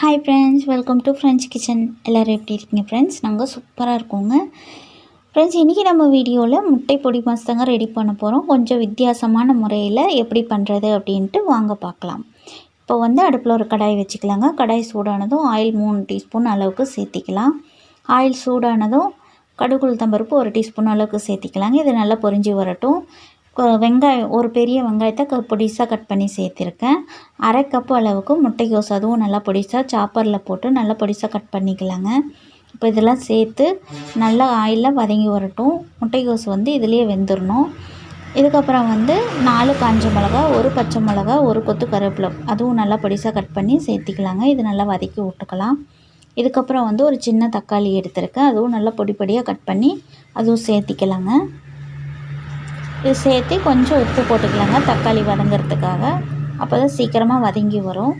Hi friends welcome to friends kitchen எல்லோரும் எப்படி இருக்கீங்க ஃப்ரெண்ட்ஸ் நாங்கள் சூப்பராக இருக்கோங்க. ஃப்ரெண்ட்ஸ் இன்றைக்கி நம்ம வீடியோவில் முட்டை பொடி மாசங்க ரெடி பண்ண போகிறோம் கொஞ்சம் வித்தியாசமான முறையில் எப்படி பண்ணுறது அப்படின்ட்டு வாங்க பார்க்கலாம். இப்போ வந்து அடுப்பில் ஒரு கடாய் வச்சுக்கலாங்க. கடாய் சூடானதும் ஆயில் மூணு டீஸ்பூன் அளவுக்கு சேர்த்திக்கலாம். ஆயில் சூடானதும் கடுகு தம்பருப்பு ஒரு டீஸ்பூன் அளவுக்கு சேர்த்திக்கலாங்க. இது நல்லா பொரிஞ்சு வரட்டும். வெங்காயம் ஒரு பெரிய வெங்காயத்தை பொடிசாக கட் பண்ணி சேர்த்துருக்கேன். அரை கப்பு அளவுக்கு முட்டைக்கோஸ் அதுவும் நல்லா பொடிசாக சாப்பரில் போட்டு நல்லா பொடிசாக கட் பண்ணிக்கலாங்க. இப்போ இதெல்லாம் சேர்த்து நல்லா ஆயிலில் வதங்கி வரட்டும். முட்டைக்கோஸ் வந்து இதுலேயே வெந்துடணும் இதுக்கப்புறம் வந்து நாலு காஞ்ச மிளகா ஒரு பச்சை மிளகா ஒரு கொத்து கருவேப்பிலை அதுவும் நல்லா பொடிசாக கட் பண்ணி சேர்த்திக்கலாங்க. இது நல்லா வதக்கி விட்டுக்கலாம். இதுக்கப்புறம் வந்து ஒரு சின்ன தக்காளி எடுத்திருக்கேன். அதுவும் நல்லா பொடி பொடியாக கட் பண்ணி அதுவும் சேர்த்திக்கலாங்க. இது சேர்த்து கொஞ்சம் உப்பு போட்டுக்கலாங்க. தக்காளி வதங்கிறதுக்காக. அப்போ தான் சீக்கிரமாக வதங்கி வரும்.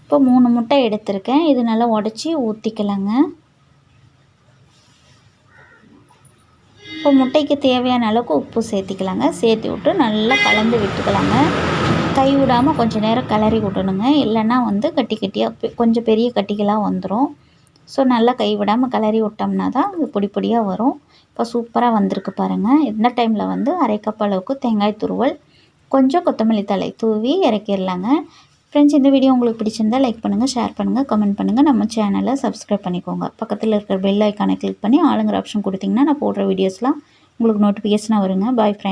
இப்போ மூணு முட்டை எடுத்திருக்கேன். இது நல்லா உடச்சி ஊற்றிக்கலாங்க இப்போ முட்டைக்கு தேவையான அளவுக்கு உப்பு சேர்த்திக்கலாங்க. சேர்த்து விட்டு நல்லா கலந்து விட்டுக்கலாங்க. கை விடாமல் கொஞ்சம் நேரம் கிளறி விடணுங்க. இல்லைன்னா வந்து கட்டி கட்டியாக கொஞ்சம் பெரிய கட்டிகளாக வந்துடும் ஸோ நல்லா கை விடாமல் கிளறி விட்டோம்னா தான் இது பொடி பொடியாக வரும். இப்போ சூப்பராக வந்திருக்கு பாருங்கள் இந்த டைமில் வந்து அரை கப் அளவுக்கு தேங்காய் துருவல் கொஞ்சம் கொத்தமல்லி தலை தூவி இறக்கிடலாங்க ஃப்ரெண்ட்ஸ் இந்த வீடியோ உங்களுக்கு பிடிச்சிருந்தால் லைக் பண்ணுங்கள் ஷேர் பண்ணுங்கள் கமெண்ட் பண்ணுங்கள் நம்ம சேனலை சப்ஸ்கிரைப் பண்ணிக்கோங்க. பக்கத்தில் இருக்கிற பெல் ஐக்கானை கிளிக் பண்ணி ஆளுங்கிற ஆப்ஷன் கொடுத்திங்கன்னா நான் போடுற வீடியோஸ்லாம் உங்களுக்கு நோட்டிஃபிகேஷனாக வருங்க. பாய் ஃப்ரெண்ட்